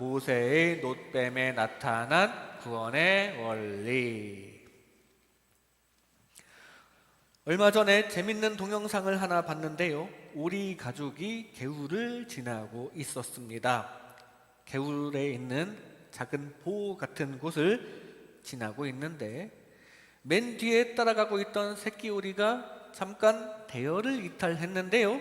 모세의 노뱀에 나타난 구원의 원리. 얼마 전에 재밌는 동영상을 하나 봤는데요. 오리 가족이 개울을 지나고 있었습니다. 개울에 있는 작은 보 같은 곳을 지나고 있는데 맨 뒤에 따라가고 있던 새끼 오리가 잠깐 대열을 이탈했는데요.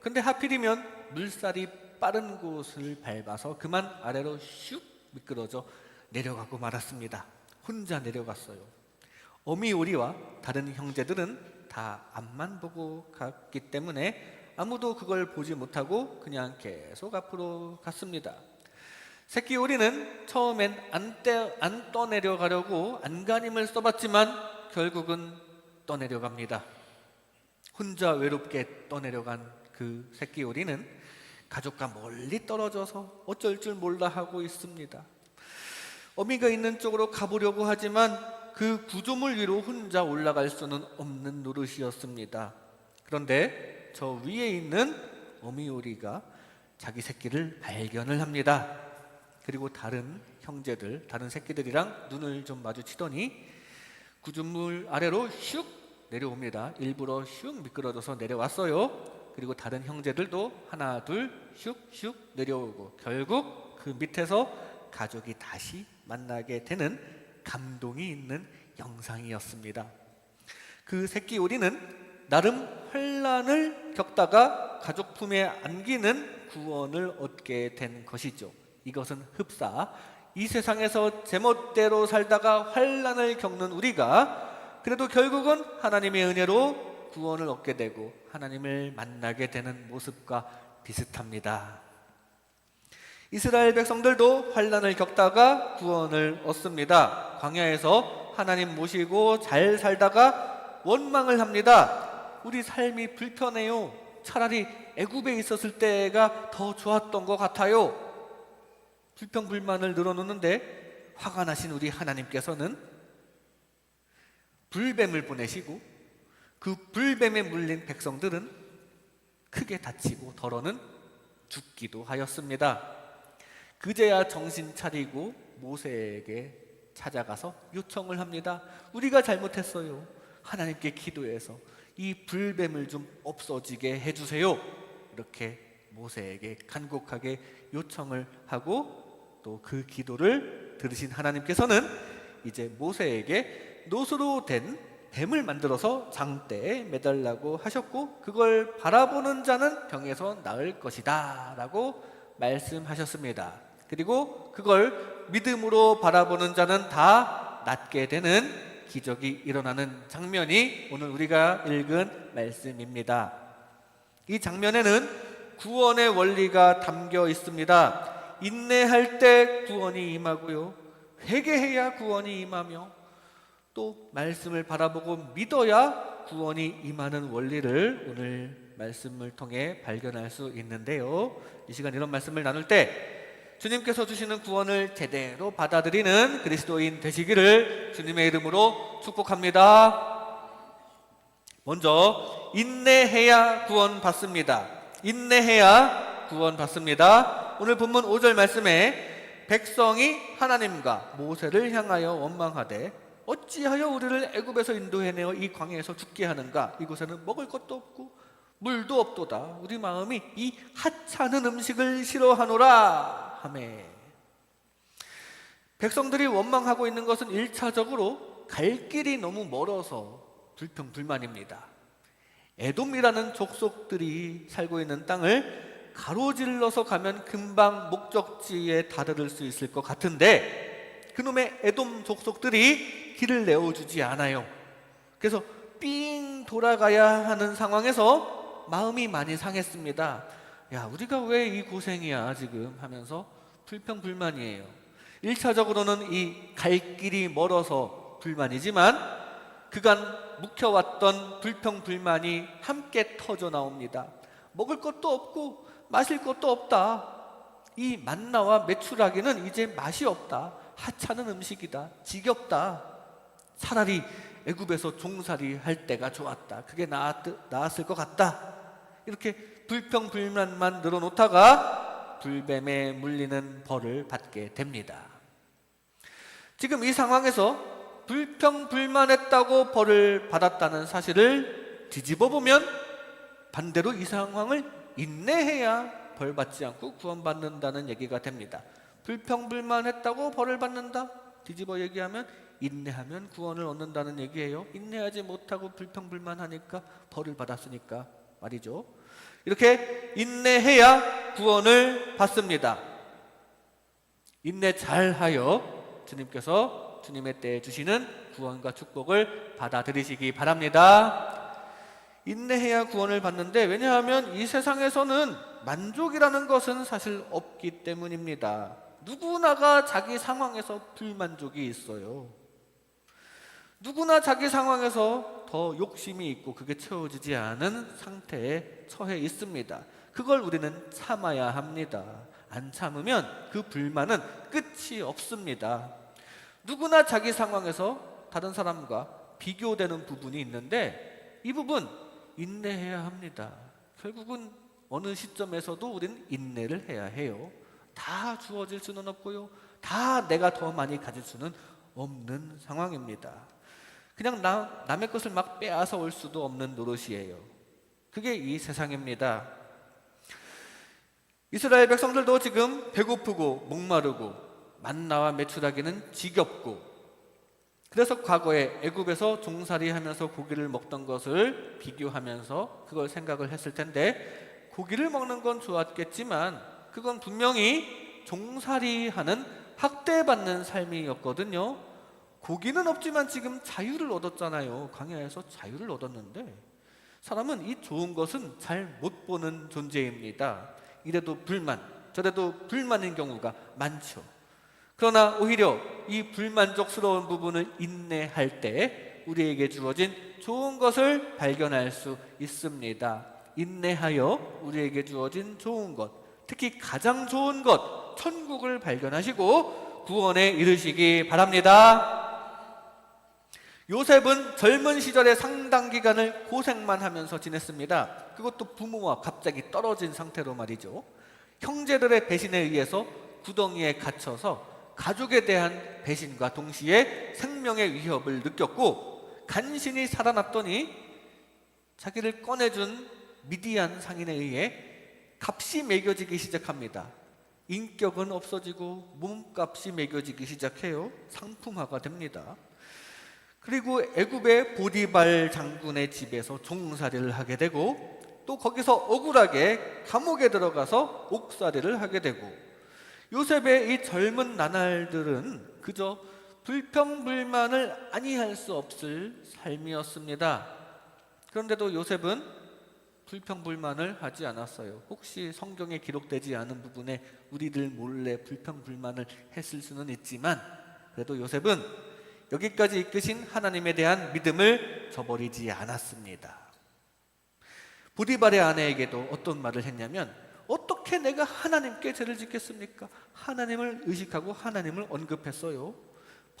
근데 하필이면 물살이 빠른 곳을 밟아서 그만 아래로 슉 미끄러져 내려가고 말았습니다. 혼자 내려갔어요. 어미 오리와 다른 형제들은 다 앞만 보고 갔기 때문에 아무도 그걸 보지 못하고 그냥 계속 앞으로 갔습니다. 새끼 오리는 처음엔 안, 떼, 안 떠내려가려고 안간힘을 써봤지만 결국은 떠내려갑니다. 혼자 외롭게 떠내려간 그 새끼 오리는 가족과 멀리 떨어져서 어쩔 줄 몰라 하고 있습니다. 어미가 있는 쪽으로 가보려고 하지만 그 구조물 위로 혼자 올라갈 수는 없는 노릇이었습니다. 그런데 저 위에 있는 어미 오리가 자기 새끼를 발견을 합니다. 그리고 다른 형제들, 다른 새끼들이랑 눈을 좀 마주치더니 구조물 아래로 슉 내려옵니다. 일부러 슉 미끄러져서 내려왔어요. 그리고 다른 형제들도 하나, 둘, 슉슉 내려오고 결국 그 밑에서 가족이 다시 만나게 되는 감동이 있는 영상이었습니다. 그 새끼 오리는 나름 환란을 겪다가 가족 품에 안기는 구원을 얻게 된 것이죠. 이것은 흡사 이 세상에서 제멋대로 살다가 환란을 겪는 우리가 그래도 결국은 하나님의 은혜로 구원을 얻게 되고 하나님을 만나게 되는 모습과 비슷합니다. 이스라엘 백성들도 환란을 겪다가 구원을 얻습니다. 광야에서 하나님 모시고 잘 살다가 원망을 합니다. 우리 삶이 불편해요. 차라리 애굽에 있었을 때가 더 좋았던 것 같아요. 불평 불만을 늘어놓는데 화가 나신 우리 하나님께서는 불뱀을 보내시고 그 불뱀에 물린 백성들은 크게 다치고 더러는 죽기도 하였습니다. 그제야 정신 차리고 모세에게 찾아가서 요청을 합니다. 우리가 잘못했어요. 하나님께 기도해서 이 불뱀을 좀 없어지게 해주세요. 이렇게 모세에게 간곡하게 요청을 하고 또 그 기도를 들으신 하나님께서는 이제 모세에게 노수로 된 뱀을 만들어서 장대에 매달라고 하셨고 그걸 바라보는 자는 병에서 나을 것이다 라고 말씀하셨습니다. 그리고 그걸 믿음으로 바라보는 자는 다 낫게 되는 기적이 일어나는 장면이 오늘 우리가 읽은 말씀입니다. 이 장면에는 구원의 원리가 담겨 있습니다. 인내할 때 구원이 임하고요. 회개해야 구원이 임하며 또 말씀을 바라보고 믿어야 구원이 임하는 원리를 오늘 말씀을 통해 발견할 수 있는데요. 이 시간 이런 말씀을 나눌 때 주님께서 주시는 구원을 제대로 받아들이는 그리스도인 되시기를 주님의 이름으로 축복합니다. 먼저 인내해야 구원 받습니다. 인내해야 구원 받습니다. 오늘 본문 5절 말씀에 백성이 하나님과 모세를 향하여 원망하되 어찌하여 우리를 애굽에서 인도해내어 이 광야에서 죽게 하는가? 이곳에는 먹을 것도 없고 물도 없도다. 우리 마음이 이 하찮은 음식을 싫어하노라. 하매 백성들이 원망하고 있는 것은 일차적으로 갈 길이 너무 멀어서 불평불만입니다. 에돔이라는 족속들이 살고 있는 땅을 가로질러서 가면 금방 목적지에 다다를 수 있을 것 같은데 그놈의 에돔 족속들이 길을 내어주지 않아요. 그래서 삥 돌아가야 하는 상황에서 마음이 많이 상했습니다. 야, 우리가 왜 이 고생이야, 지금 하면서 불평불만이에요. 1차적으로는 이 갈 길이 멀어서 불만이지만 그간 묵혀왔던 불평불만이 함께 터져 나옵니다. 먹을 것도 없고 마실 것도 없다. 이 만나와 메추라기는 이제 맛이 없다. 하찮은 음식이다. 지겹다. 차라리 애굽에서 종살이 할 때가 좋았다. 그게 나았, 나았을 것 같다. 이렇게 불평불만만 늘어놓다가 불뱀에 물리는 벌을 받게 됩니다. 지금 이 상황에서 불평불만했다고 벌을 받았다는 사실을 뒤집어 보면 반대로 이 상황을 인내해야 벌 받지 않고 구원받는다는 얘기가 됩니다. 불평불만했다고 벌을 받는다. 뒤집어 얘기하면 인내하면 구원을 얻는다는 얘기예요. 인내하지 못하고 불평불만하니까 벌을 받았으니까 말이죠. 이렇게 인내해야 구원을 받습니다. 인내 잘하여 주님께서 주님의 때에 주시는 구원과 축복을 받아들이시기 바랍니다. 인내해야 구원을 받는데 왜냐하면 이 세상에서는 만족이라는 것은 사실 없기 때문입니다. 누구나가 자기 상황에서 불만족이 있어요. 누구나 자기 상황에서 더 욕심이 있고 그게 채워지지 않은 상태에 처해 있습니다. 그걸 우리는 참아야 합니다. 안 참으면 그 불만은 끝이 없습니다. 누구나 자기 상황에서 다른 사람과 비교되는 부분이 있는데 이 부분 인내해야 합니다. 결국은 어느 시점에서도 우리는 인내를 해야 해요. 다 주어질 수는 없고요. 다 내가 더 많이 가질 수는 없는 상황입니다. 그냥 나, 남의 것을 막 빼앗아 올 수도 없는 노릇이에요. 그게 이 세상입니다. 이스라엘 백성들도 지금 배고프고 목마르고 만나와 메추라기는 지겹고 그래서 과거에 애굽에서 종살이 하면서 고기를 먹던 것을 비교하면서 그걸 생각을 했을 텐데 고기를 먹는 건 좋았겠지만 그건 분명히 종살이하는 학대받는 삶이었거든요. 고기는 없지만 지금 자유를 얻었잖아요. 광야에서 자유를 얻었는데 사람은 이 좋은 것은 잘 못 보는 존재입니다. 이래도 불만, 저래도 불만인 경우가 많죠. 그러나 오히려 이 불만족스러운 부분을 인내할 때 우리에게 주어진 좋은 것을 발견할 수 있습니다. 인내하여 우리에게 주어진 좋은 것, 특히 가장 좋은 것, 천국을 발견하시고 구원에 이르시기 바랍니다. 요셉은 젊은 시절에 상당 기간을 고생만 하면서 지냈습니다. 그것도 부모와 갑자기 떨어진 상태로 말이죠. 형제들의 배신에 의해서 구덩이에 갇혀서 가족에 대한 배신과 동시에 생명의 위협을 느꼈고 간신히 살아났더니 자기를 꺼내준 미디안 상인에 의해 값이 매겨지기 시작합니다. 인격은 없어지고 몸값이 매겨지기 시작해요. 상품화가 됩니다. 그리고 애굽의 보디발 장군의 집에서 종살이를 하게 되고 또 거기서 억울하게 감옥에 들어가서 옥살이를 하게 되고 요셉의 이 젊은 나날들은 그저 불평불만을 아니할 수 없을 삶이었습니다. 그런데도 요셉은 불평불만을 하지 않았어요. 혹시 성경에 기록되지 않은 부분에 우리들 몰래 불평불만을 했을 수는 있지만 그래도 요셉은 여기까지 이끄신 하나님에 대한 믿음을 저버리지 않았습니다. 보디발의 아내에게도 어떤 말을 했냐면 어떻게 내가 하나님께 죄를 짓겠습니까? 하나님을 의식하고 하나님을 언급했어요.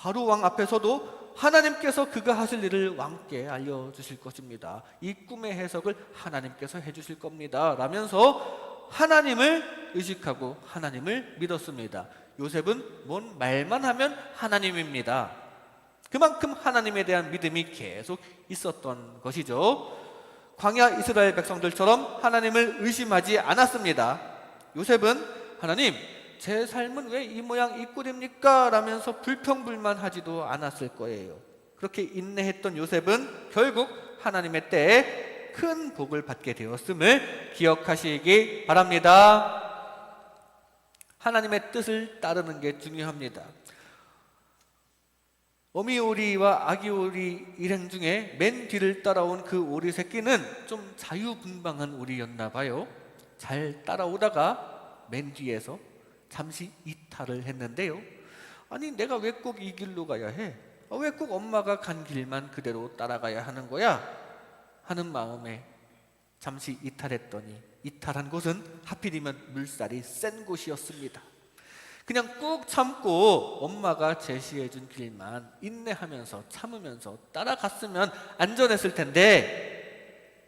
바로 왕 앞에서도 하나님께서 그가 하실 일을 왕께 알려주실 것입니다. 이 꿈의 해석을 하나님께서 해주실 겁니다. 라면서 하나님을 의식하고 하나님을 믿었습니다. 요셉은 뭔 말만 하면 하나님입니다. 그만큼 하나님에 대한 믿음이 계속 있었던 것이죠. 광야 이스라엘 백성들처럼 하나님을 의심하지 않았습니다. 요셉은 하나님, 제 삶은 왜 이 모양 이 꼴입니까? 라면서 불평불만하지도 않았을 거예요. 그렇게 인내했던 요셉은 결국 하나님의 때에 큰 복을 받게 되었음을 기억하시기 바랍니다. 하나님의 뜻을 따르는 게 중요합니다. 어미 오리와 아기 오리 일행 중에 맨 뒤를 따라온 그 오리 새끼는 좀 자유분방한 오리였나 봐요. 잘 따라오다가 맨 뒤에서 잠시 이탈을 했는데요. 아니 내가 왜 꼭 이 길로 가야 해? 아, 왜꼭 엄마가 간 길만 그대로 따라가야 하는 거야? 하는 마음에 잠시 이탈했더니 이탈한 곳은 하필이면 물살이 센 곳이었습니다. 그냥 꾹 참고 엄마가 제시해 준 길만 인내하면서 참으면서 따라갔으면 안전했을 텐데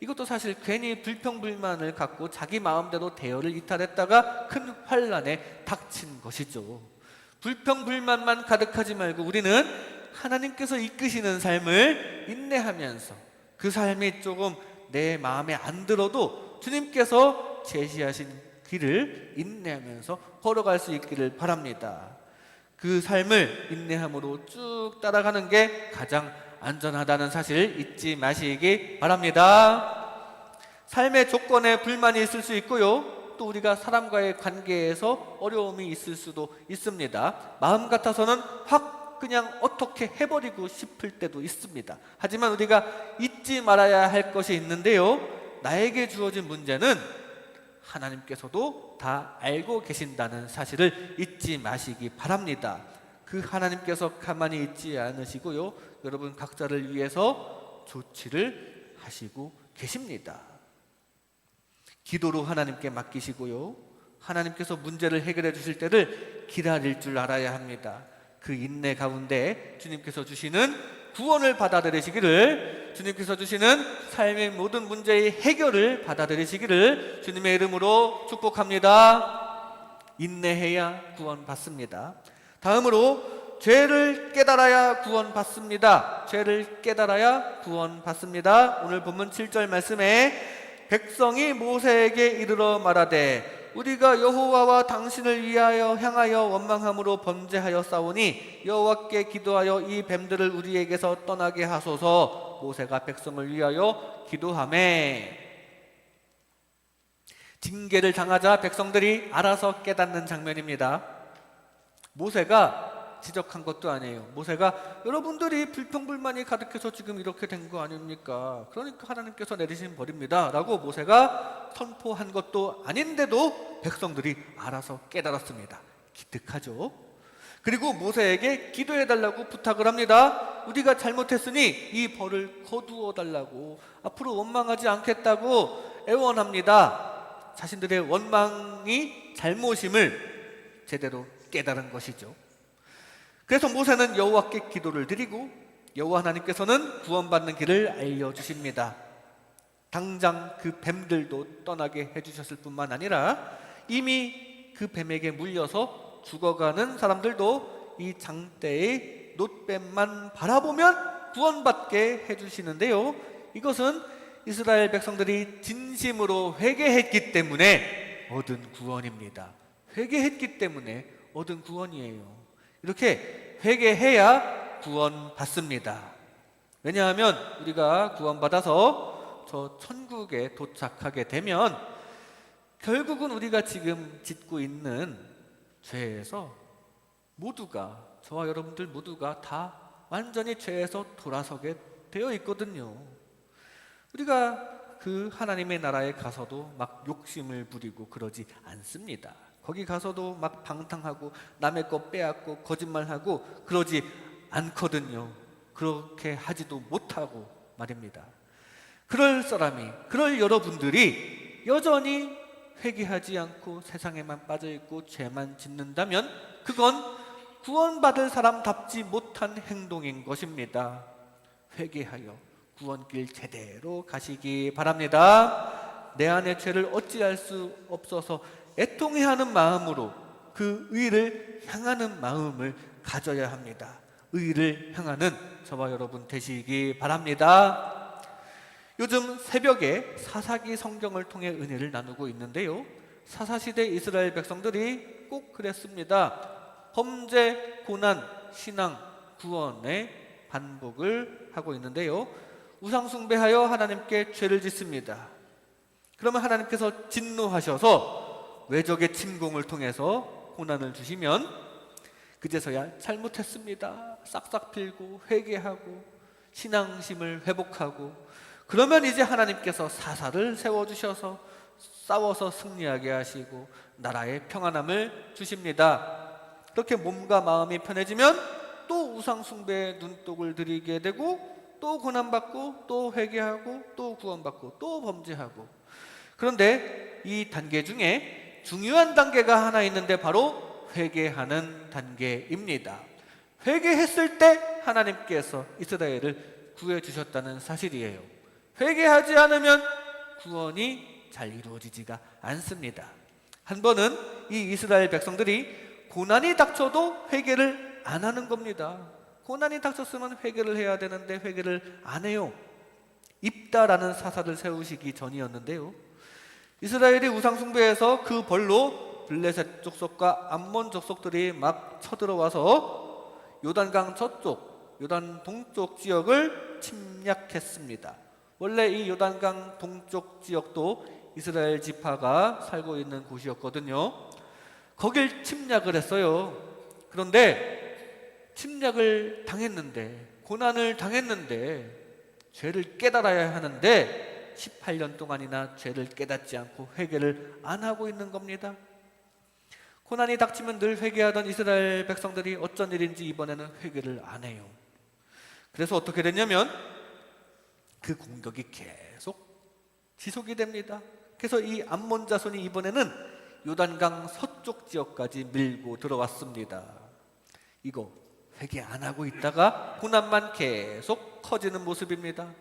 이것도 사실 괜히 불평불만을 갖고 자기 마음대로 대열을 이탈했다가 큰 환란에 닥친 것이죠. 불평불만만 가득하지 말고 우리는 하나님께서 이끄시는 삶을 인내하면서 그 삶이 조금 내 마음에 안 들어도 주님께서 제시하신 길을 인내하면서 걸어갈 수 있기를 바랍니다. 그 삶을 인내함으로 쭉 따라가는 게 가장 안전하다는 사실 잊지 마시기 바랍니다. 삶의 조건에 불만이 있을 수 있고요. 또 우리가 사람과의 관계에서 어려움이 있을 수도 있습니다. 마음 같아서는 확 그냥 어떻게 해버리고 싶을 때도 있습니다. 하지만 우리가 잊지 말아야 할 것이 있는데요. 나에게 주어진 문제는 하나님께서도 다 알고 계신다는 사실을 잊지 마시기 바랍니다. 그 하나님께서 가만히 있지 않으시고요. 여러분 각자를 위해서 조치를 하시고 계십니다. 기도로 하나님께 맡기시고요. 하나님께서 문제를 해결해 주실 때를 기다릴 줄 알아야 합니다. 그 인내 가운데 주님께서 주시는 구원을 받아들이시기를 주님께서 주시는 삶의 모든 문제의 해결을 받아들이시기를 주님의 이름으로 축복합니다. 인내해야 구원받습니다. 다음으로 죄를 깨달아야 구원받습니다. 죄를 깨달아야 구원받습니다. 오늘 본문 7절 말씀에 백성이 모세에게 이르러 말하되 우리가 여호와와 당신을 위하여 향하여 원망함으로 범죄하여 싸우니 여호와께 기도하여 이 뱀들을 우리에게서 떠나게 하소서 모세가 백성을 위하여 기도하매 징계를 당하자 백성들이 알아서 깨닫는 장면입니다. 모세가 지적한 것도 아니에요. 모세가 여러분들이 불평불만이 가득해서 지금 이렇게 된 거 아닙니까? 그러니까 하나님께서 내리신 벌입니다. 라고 모세가 선포한 것도 아닌데도 백성들이 알아서 깨달았습니다. 기특하죠? 그리고 모세에게 기도해 달라고 부탁을 합니다. 우리가 잘못했으니 이 벌을 거두어 달라고 앞으로 원망하지 않겠다고 애원합니다. 자신들의 원망이 잘못임을 제대로 깨달은 것이죠. 그래서 모세는 여호와께 기도를 드리고 여호와 하나님께서는 구원받는 길을 알려 주십니다. 당장 그 뱀들도 떠나게 해 주셨을 뿐만 아니라 이미 그 뱀에게 물려서 죽어가는 사람들도 이 장대의 놋뱀만 바라보면 구원받게 해 주시는데요. 이것은 이스라엘 백성들이 진심으로 회개했기 때문에 얻은 구원입니다. 회개했기 때문에 얻은 구원이에요. 이렇게 회개해야 구원받습니다. 왜냐하면 우리가 구원받아서 저 천국에 도착하게 되면 결국은 우리가 지금 짓고 있는 죄에서 모두가 저와 여러분들 모두가 다 완전히 죄에서 돌아서게 되어 있거든요. 우리가 그 하나님의 나라에 가서도 막 욕심을 부리고 그러지 않습니다. 거기 가서도 막 방탕하고 남의 거 빼앗고 거짓말하고 그러지 않거든요. 그렇게 하지도 못하고 말입니다. 그럴 사람이, 그럴 여러분들이 여전히 회개하지 않고 세상에만 빠져 있고 죄만 짓는다면 그건 구원받을 사람답지 못한 행동인 것입니다. 회개하여 구원길 제대로 가시기 바랍니다. 내 안의 죄를 어찌할 수 없어서 애통해하는 마음으로 그 의를 향하는 마음을 가져야 합니다. 의를 향하는 저와 여러분 되시기 바랍니다. 요즘 새벽에 사사기 성경을 통해 은혜를 나누고 있는데요. 사사시대 이스라엘 백성들이 꼭 그랬습니다. 범죄, 고난, 신앙, 구원의 반복을 하고 있는데요. 우상숭배하여 하나님께 죄를 짓습니다. 그러면 하나님께서 진노하셔서 외적의 침공을 통해서 고난을 주시면 그제서야 잘못했습니다. 싹싹 빌고 회개하고 신앙심을 회복하고 그러면 이제 하나님께서 사사를 세워 주셔서 싸워서 승리하게 하시고 나라의 평안함을 주십니다. 그렇게 몸과 마음이 편해지면 또 우상 숭배에 눈독을 들이게 되고 또 고난받고 또 회개하고 또 구원받고 또 범죄하고 그런데 이 단계 중에 중요한 단계가 하나 있는데 바로 회개하는 단계입니다. 회개했을 때 하나님께서 이스라엘을 구해 주셨다는 사실이에요. 회개하지 않으면 구원이 잘 이루어지지가 않습니다. 한 번은 이 이스라엘 백성들이 고난이 닥쳐도 회개를 안 하는 겁니다. 고난이 닥쳤으면 회개를 해야 되는데 회개를 안 해요. 입다라는 사사를 세우시기 전이었는데요. 이스라엘이 우상 숭배해서 그 벌로 블레셋 족속과 암몬 족속들이 막 쳐들어와서 요단강 저쪽, 요단 동쪽 지역을 침략했습니다. 원래 이 요단강 동쪽 지역도 이스라엘 지파가 살고 있는 곳이었거든요. 거길 침략을 했어요. 그런데 침략을 당했는데 고난을 당했는데 죄를 깨달아야 하는데 18년 동안이나 죄를 깨닫지 않고 회개를 안 하고 있는 겁니다. 고난이 닥치면 늘 회개하던 이스라엘 백성들이 어쩐 일인지 이번에는 회개를 안 해요. 그래서 어떻게 됐냐면 그 공격이 계속 지속이 됩니다. 그래서 이 암몬 자손이 이번에는 요단강 서쪽 지역까지 밀고 들어왔습니다. 이거 회개 안 하고 있다가 고난만 계속 커지는 모습입니다.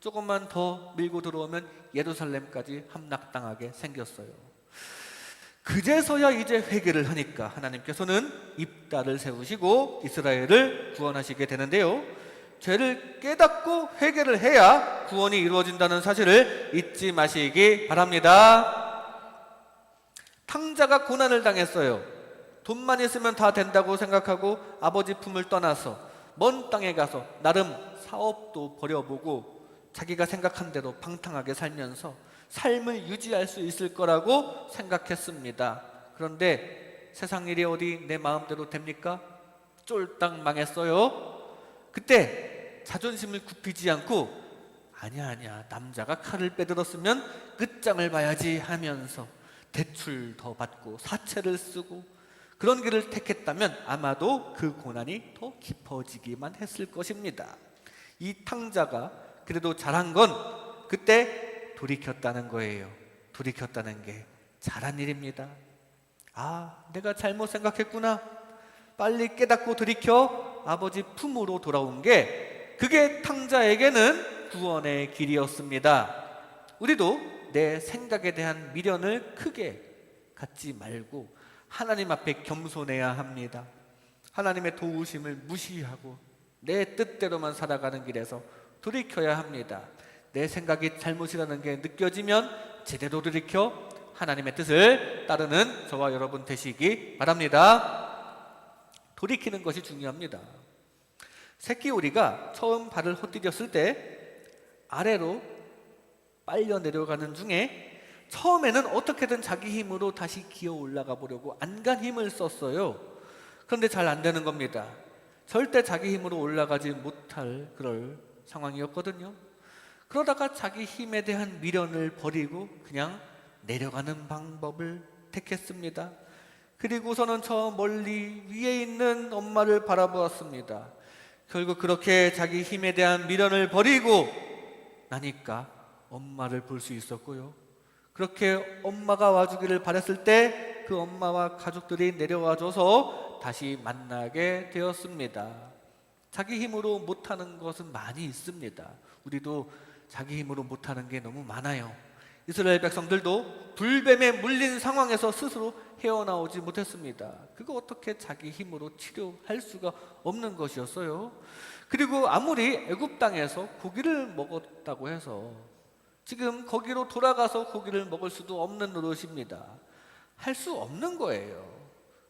조금만 더 밀고 들어오면 예루살렘까지 함락당하게 생겼어요. 그제서야 이제 회개를 하니까 하나님께서는 입다를 세우시고 이스라엘을 구원하시게 되는데요. 죄를 깨닫고 회개를 해야 구원이 이루어진다는 사실을 잊지 마시기 바랍니다. 탕자가 고난을 당했어요. 돈만 있으면 다 된다고 생각하고 아버지 품을 떠나서 먼 땅에 가서 나름 사업도 벌여보고 자기가 생각한 대로 방탕하게 살면서 삶을 유지할 수 있을 거라고 생각했습니다. 그런데 세상 일이 어디 내 마음대로 됩니까? 쫄딱 망했어요. 그때 자존심을 굽히지 않고 아니야 아니야 남자가 칼을 빼들었으면 끝장을 봐야지 하면서 대출 더 받고 사채를 쓰고 그런 길을 택했다면 아마도 그 고난이 더 깊어지기만 했을 것입니다. 이 탕자가 그래도 잘한 건 그때 돌이켰다는 거예요. 돌이켰다는 게 잘한 일입니다. 아, 내가 잘못 생각했구나. 빨리 깨닫고 돌이켜 아버지 품으로 돌아온 게 그게 탕자에게는 구원의 길이었습니다. 우리도 내 생각에 대한 미련을 크게 갖지 말고 하나님 앞에 겸손해야 합니다. 하나님의 도우심을 무시하고 내 뜻대로만 살아가는 길에서 돌이켜야 합니다. 내 생각이 잘못이라는 게 느껴지면 제대로 돌이켜 하나님의 뜻을 따르는 저와 여러분 되시기 바랍니다. 돌이키는 것이 중요합니다. 새끼 오리가 처음 발을 헛디뎠을 때 아래로 빨려 내려가는 중에 처음에는 어떻게든 자기 힘으로 다시 기어 올라가 보려고 안간 힘을 썼어요. 그런데 잘 안 되는 겁니다. 절대 자기 힘으로 올라가지 못할 그럴 상황이었거든요. 그러다가 자기 힘에 대한 미련을 버리고 그냥 내려가는 방법을 택했습니다. 그리고서는 저 멀리 위에 있는 엄마를 바라보았습니다. 결국 그렇게 자기 힘에 대한 미련을 버리고 나니까 엄마를 볼 수 있었고요. 그렇게 엄마가 와주기를 바랬을 때 그 엄마와 가족들이 내려와줘서 다시 만나게 되었습니다. 자기 힘으로 못하는 것은 많이 있습니다. 우리도 자기 힘으로 못하는 게 너무 많아요. 이스라엘 백성들도 불뱀에 물린 상황에서 스스로 헤어나오지 못했습니다. 그거 어떻게 자기 힘으로 치료할 수가 없는 것이었어요. 그리고 아무리 애굽 땅에서 고기를 먹었다고 해서 지금 거기로 돌아가서 고기를 먹을 수도 없는 노릇입니다. 할 수 없는 거예요.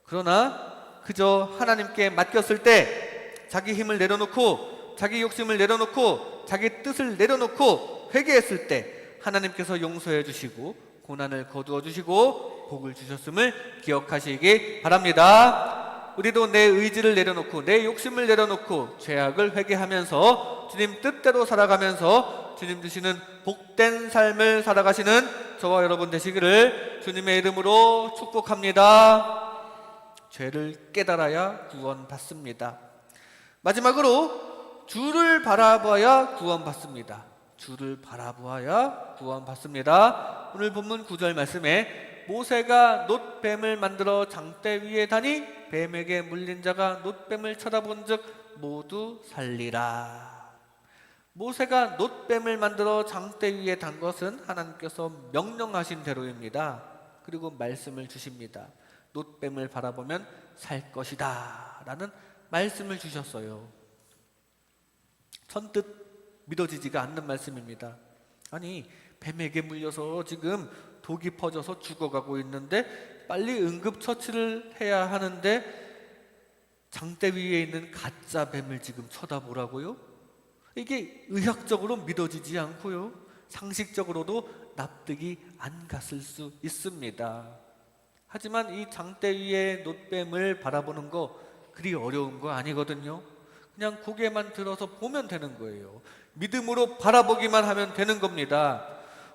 그러나 그저 하나님께 맡겼을 때 자기 힘을 내려놓고 자기 욕심을 내려놓고 자기 뜻을 내려놓고 회개했을 때 하나님께서 용서해 주시고 고난을 거두어 주시고 복을 주셨음을 기억하시기 바랍니다. 우리도 내 의지를 내려놓고 내 욕심을 내려놓고 죄악을 회개하면서 주님 뜻대로 살아가면서 주님 주시는 복된 삶을 살아가시는 저와 여러분 되시기를 주님의 이름으로 축복합니다. 죄를 깨달아야 구원받습니다. 마지막으로 주를 바라봐야 구원받습니다. 주를 바라보아야 구원받습니다. 오늘 본문 구절 말씀에 모세가 놋뱀을 만들어 장대 위에 다니 뱀에게 물린 자가 놋뱀을 쳐다본즉 모두 살리라. 모세가 놋뱀을 만들어 장대 위에 단 것은 하나님께서 명령하신 대로입니다. 그리고 말씀을 주십니다. 놋뱀을 바라보면 살 것이다. 라는 말씀을 주셨어요. 선뜻 믿어지지가 않는 말씀입니다. 아니, 뱀에게 물려서 지금 독이 퍼져서 죽어가고 있는데 빨리 응급처치를 해야 하는데 장대 위에 있는 가짜 뱀을 지금 쳐다보라고요? 이게 의학적으로 믿어지지 않고요. 상식적으로도 납득이 안 갔을 수 있습니다. 하지만 이 장대 위에 놋뱀을 바라보는 거 그리 어려운 거 아니거든요. 그냥 고개만 들어서 보면 되는 거예요. 믿음으로 바라보기만 하면 되는 겁니다.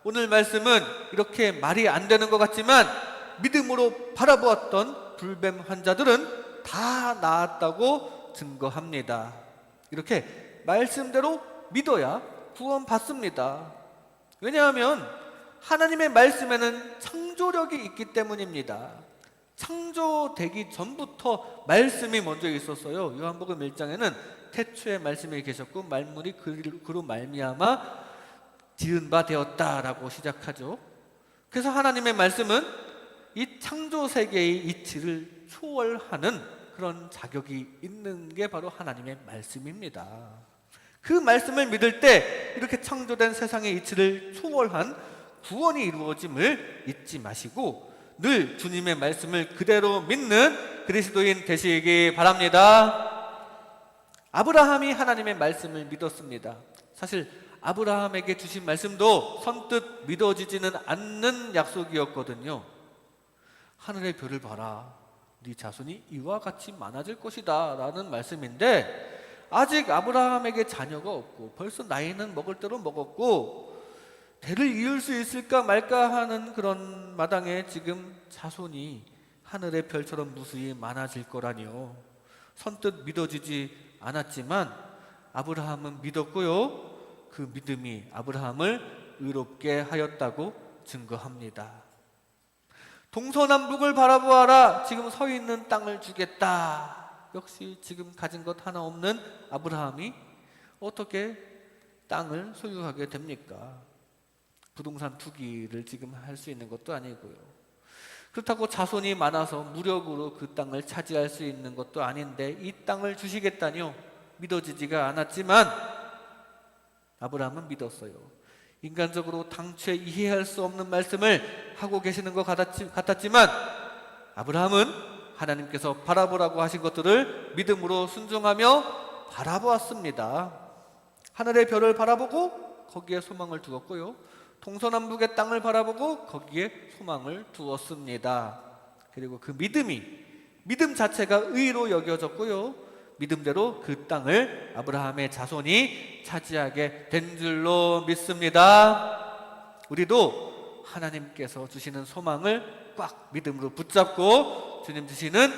오늘 말씀은 이렇게 말이 안 되는 것 같지만 믿음으로 바라보았던 불뱀 환자들은 다 나았다고 증거합니다. 이렇게 말씀대로 믿어야 구원받습니다. 왜냐하면 하나님의 말씀에는 창조력이 있기 때문입니다. 창조되기 전부터 말씀이 먼저 있었어요. 요한복음 1장에는 태초에 말씀이 계셨고 말물이 그- 그로 말미암아 지은 바 되었다라고 시작하죠. 그래서 하나님의 말씀은 이 창조 세계의 이치를 초월하는 그런 자격이 있는 게 바로 하나님의 말씀입니다. 그 말씀을 믿을 때 이렇게 창조된 세상의 이치를 초월한 구원이 이루어짐을 잊지 마시고 늘 주님의 말씀을 그대로 믿는 그리스도인 되시기 바랍니다. 아브라함이 하나님의 말씀을 믿었습니다. 사실 아브라함에게 주신 말씀도 선뜻 믿어지지는 않는 약속이었거든요. 하늘의 별을 봐라. 네 자손이 이와 같이 많아질 것이다. 라는 말씀인데 아직 아브라함에게 자녀가 없고 벌써 나이는 먹을 대로 먹었고 대를 이을 수 있을까 말까 하는 그런 마당에 지금 자손이 하늘의 별처럼 무수히 많아질 거라니요. 선뜻 믿어지지 않았지만 아브라함은 믿었고요. 그 믿음이 아브라함을 의롭게 하였다고 증거합니다. 동서남북을 바라보아라. 지금 서 있는 땅을 주겠다. 역시 지금 가진 것 하나 없는 아브라함이 어떻게 땅을 소유하게 됩니까? 부동산 투기를 지금 할 수 있는 것도 아니고요. 그렇다고 자손이 많아서 무력으로 그 땅을 차지할 수 있는 것도 아닌데 이 땅을 주시겠다뇨? 믿어지지가 않았지만 아브라함은 믿었어요. 인간적으로 당최 이해할 수 없는 말씀을 하고 계시는 것 같았지, 같았지만 아브라함은 하나님께서 바라보라고 하신 것들을 믿음으로 순종하며 바라보았습니다. 하늘의 별을 바라보고 거기에 소망을 두었고요. 동서남북의 땅을 바라보고 거기에 소망을 두었습니다. 그리고 그 믿음이 믿음 자체가 의로 여겨졌고요. 믿음대로 그 땅을 아브라함의 자손이 차지하게 된 줄로 믿습니다. 우리도 하나님께서 주시는 소망을 꽉 믿음으로 붙잡고 주님 주시는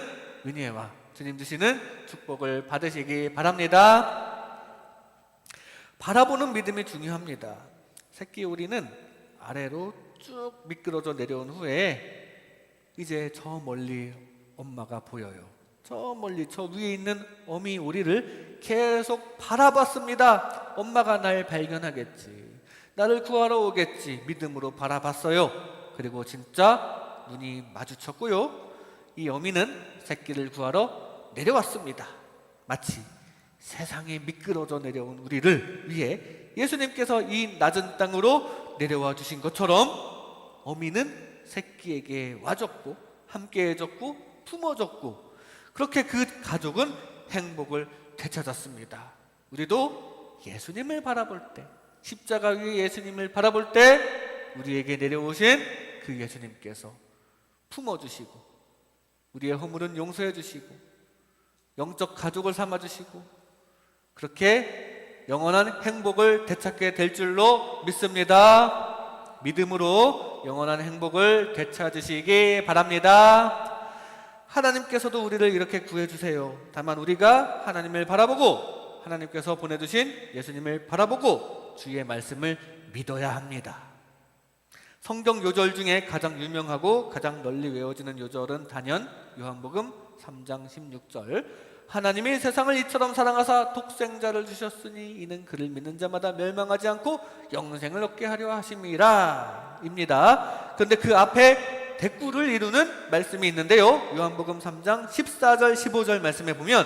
은혜와 주님 주시는 축복을 받으시기 바랍니다. 바라보는 믿음이 중요합니다. 새끼 오리는 아래로 쭉 미끄러져 내려온 후에 이제 저 멀리 엄마가 보여요. 저 멀리 저 위에 있는 어미 오리를 계속 바라봤습니다. 엄마가 날 발견하겠지. 나를 구하러 오겠지. 믿음으로 바라봤어요. 그리고 진짜 눈이 마주쳤고요. 이 어미는 새끼를 구하러 내려왔습니다. 마치 세상에 미끄러져 내려온 우리를 위해 예수님께서 이 낮은 땅으로 내려와 주신 것처럼 어미는 새끼에게 와줬고 함께 해줬고 품어줬고 그렇게 그 가족은 행복을 되찾았습니다. 우리도 예수님을 바라볼 때 십자가 위에 예수님을 바라볼 때 우리에게 내려오신 그 예수님께서 품어주시고 우리의 허물은 용서해 주시고 영적 가족을 삼아 주시고 그렇게 영원한 행복을 되찾게 될 줄로 믿습니다. 믿음으로 영원한 행복을 되찾으시기 바랍니다. 하나님께서도 우리를 이렇게 구해 주세요. 다만 우리가 하나님을 바라보고 하나님께서 보내주신 예수님을 바라보고 주의 말씀을 믿어야 합니다. 성경 요절 중에 가장 유명하고 가장 널리 외워지는 요절은 단연 요한복음 3장 16절 하나님이 세상을 이처럼 사랑하사 독생자를 주셨으니 이는 그를 믿는 자마다 멸망하지 않고 영생을 얻게 하려 하심이라 입니다. 그런데 그 앞에 대꾸를 이루는 말씀이 있는데요. 요한복음 3장 14절 15절 말씀에 보면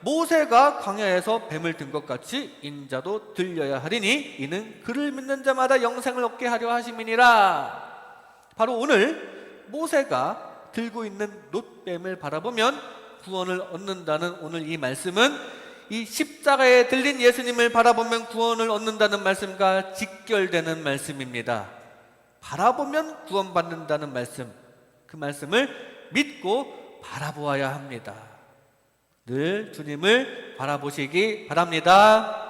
모세가 광야에서 뱀을 든 것 같이 인자도 들려야 하리니 이는 그를 믿는 자마다 영생을 얻게 하려 하심이니라. 바로 오늘 모세가 들고 있는 놋뱀을 바라보면 구원을 얻는다는 오늘 이 말씀은 이 십자가에 들린 예수님을 바라보면 구원을 얻는다는 말씀과 직결되는 말씀입니다. 바라보면 구원받는다는 말씀, 그 말씀을 믿고 바라보아야 합니다. 늘 주님을 바라보시기 바랍니다.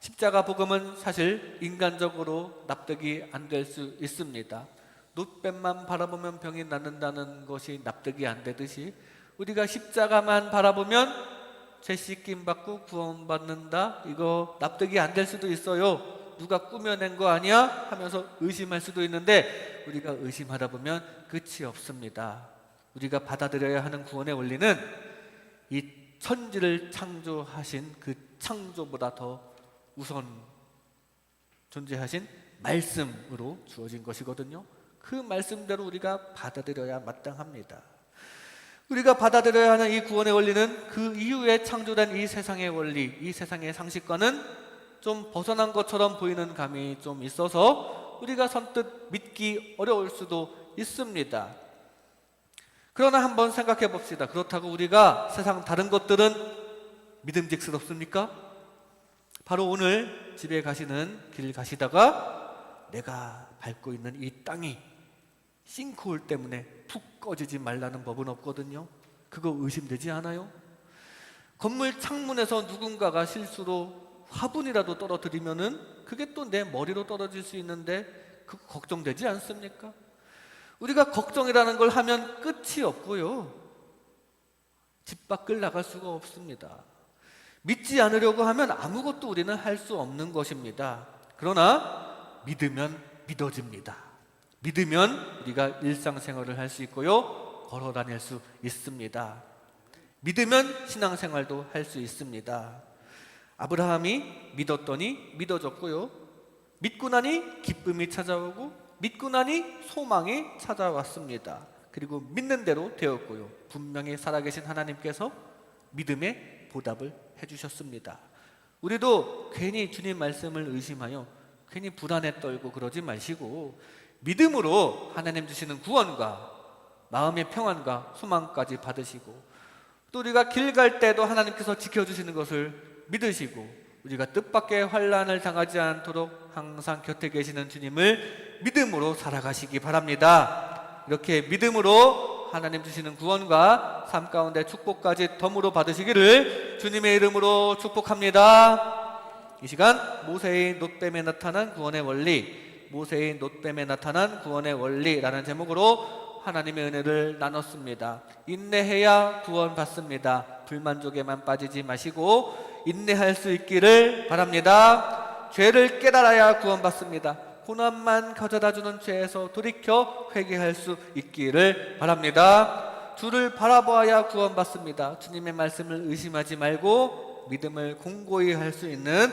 십자가 복음은 사실 인간적으로 납득이 안 될 수 있습니다. 놋뱀만 바라보면 병이 낫는다는 것이 납득이 안 되듯이 우리가 십자가만 바라보면 죄 씻김 받고 구원받는다 이거 납득이 안 될 수도 있어요. 누가 꾸며낸 거 아니야? 하면서 의심할 수도 있는데 우리가 의심하다 보면 끝이 없습니다. 우리가 받아들여야 하는 구원의 원리는 이 천지를 창조하신 그 창조보다 더 우선 존재하신 말씀으로 주어진 것이거든요. 그 말씀대로 우리가 받아들여야 마땅합니다. 우리가 받아들여야 하는 이 구원의 원리는 그 이후에 창조된 이 세상의 원리, 이 세상의 상식과는 좀 벗어난 것처럼 보이는 감이 좀 있어서 우리가 선뜻 믿기 어려울 수도 있습니다. 그러나 한번 생각해 봅시다. 그렇다고 우리가 세상 다른 것들은 믿음직스럽습니까? 바로 오늘 집에 가시는 길 가시다가 내가 밟고 있는 이 땅이 싱크홀 때문에 푹 꺼지지 말라는 법은 없거든요. 그거 의심되지 않아요? 건물 창문에서 누군가가 실수로 화분이라도 떨어뜨리면은 그게 또 내 머리로 떨어질 수 있는데 그거 걱정되지 않습니까? 우리가 걱정이라는 걸 하면 끝이 없고요. 집 밖을 나갈 수가 없습니다. 믿지 않으려고 하면 아무것도 우리는 할 수 없는 것입니다. 그러나 믿으면 믿어집니다. 믿으면 우리가 일상생활을 할 수 있고요. 걸어 다닐 수 있습니다. 믿으면 신앙생활도 할 수 있습니다. 아브라함이 믿었더니 믿어졌고요. 믿고 나니 기쁨이 찾아오고 믿고 나니 소망이 찾아왔습니다. 그리고 믿는 대로 되었고요. 분명히 살아계신 하나님께서 믿음의 보답을 해주셨습니다. 우리도 괜히 주님 말씀을 의심하여 괜히 불안에 떨고 그러지 마시고 믿음으로 하나님 주시는 구원과 마음의 평안과 소망까지 받으시고 또 우리가 길 갈 때도 하나님께서 지켜주시는 것을 믿으시고 우리가 뜻밖의 환란을 당하지 않도록 항상 곁에 계시는 주님을 믿음으로 살아가시기 바랍니다. 이렇게 믿음으로 하나님 주시는 구원과 삶 가운데 축복까지 덤으로 받으시기를 주님의 이름으로 축복합니다. 이 시간 모세의 놋뱀에 나타난 구원의 원리, 모세의 놋뱀에 나타난 구원의 원리라는 제목으로 하나님의 은혜를 나눴습니다. 인내해야 구원받습니다. 불만족에만 빠지지 마시고 인내할 수 있기를 바랍니다. 죄를 깨달아야 구원받습니다. 고난만 가져다 주는 죄에서 돌이켜 회개할 수 있기를 바랍니다. 주를 바라보아야 구원받습니다. 주님의 말씀을 의심하지 말고 믿음을 공고히 할 수 있는